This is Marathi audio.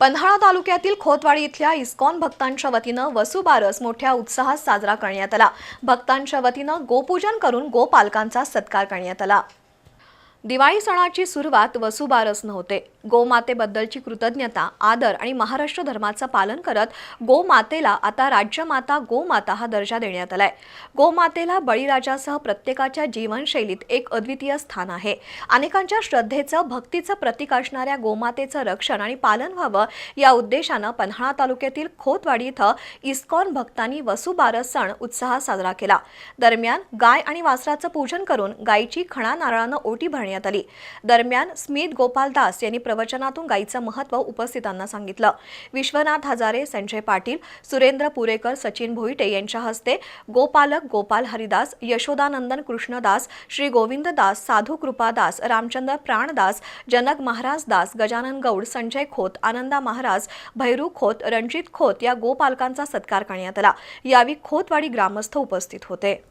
पन्हाळा तालुक्यातील खोतवाडी इथल्या इस्कॉन भक्तांच्या वतीनं वसुबारस मोठ्या उत्साहात साजरा करण्यात आला. भक्तांच्या वतीनं गोपूजन करून गोपालकांचा सत्कार करण्यात आला. दिवाळी सणाची सुरुवात वसुबारसनं होते गोमातेबद्दलची कृतज्ञता आदर आणि महाराष्ट्र धर्माचं पालन करत गोमातेला आता राज्यमाता गोमाता हा दर्जा देण्यात आलाय. गोमातेला बळीराजासह प्रत्येकाच्या जीवनशैलीत एक अद्वितीय स्थान आहे. अनेकांच्या श्रद्धेचं भक्तीचं प्रतीक असणाऱ्या गोमातेचं रक्षण आणि पालन व्हावं या उद्देशानं पन्हाळा तालुक्यातील खोतवाडी इथं इस्कॉन भक्तांनी वसुबारस सण उत्साहात साजरा केला. दरम्यान गाय आणि वासराचं पूजन करून गायीची खणा नारळानं ओटी भरण्यात आली. दरम्यान स्मित गोपाल दास यांनी प्रवचनातून गायीचं महत्त्व उपस्थितांना सांगितलं. विश्वनाथ हजारे संजय पाटील सुरेंद्र पुरेकर सचिन भोईटे यांच्या हस्ते गोपालक गोपाल हरिदास यशोदानंदन कृष्णदास श्री गोविंद दास साधू कृपादास रामचंद्र प्राणदास जनक महाराज दास गजानन गौड संजय खोत आनंदा महाराज भैरू खोत रणजित खोत या गोपालकांचा सत्कार करण्यात आला. यावेळी खोतवाडी ग्रामस्थ उपस्थित होते.